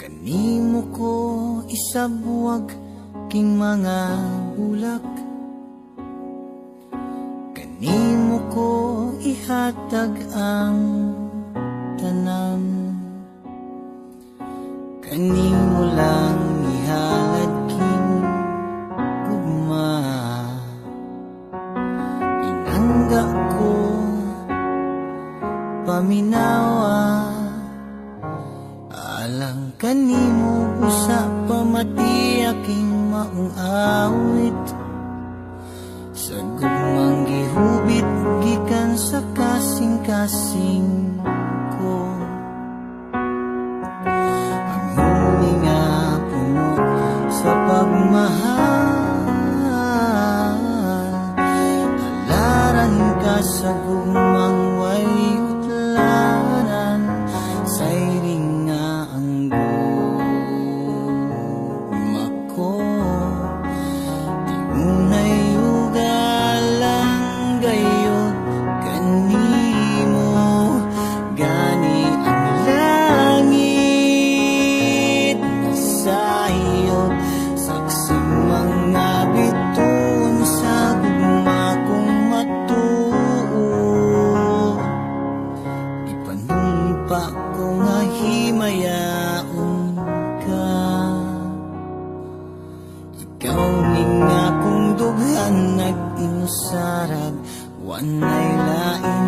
Kanimo ko isabuwag king mga bulak Kanimo ko ihatag ang tanan. Kanimo lang ihalad king gugma. Inangga ko paminawa. Alang kanimo usa pamati aking maong my dughan nag-inusarag Wanay lain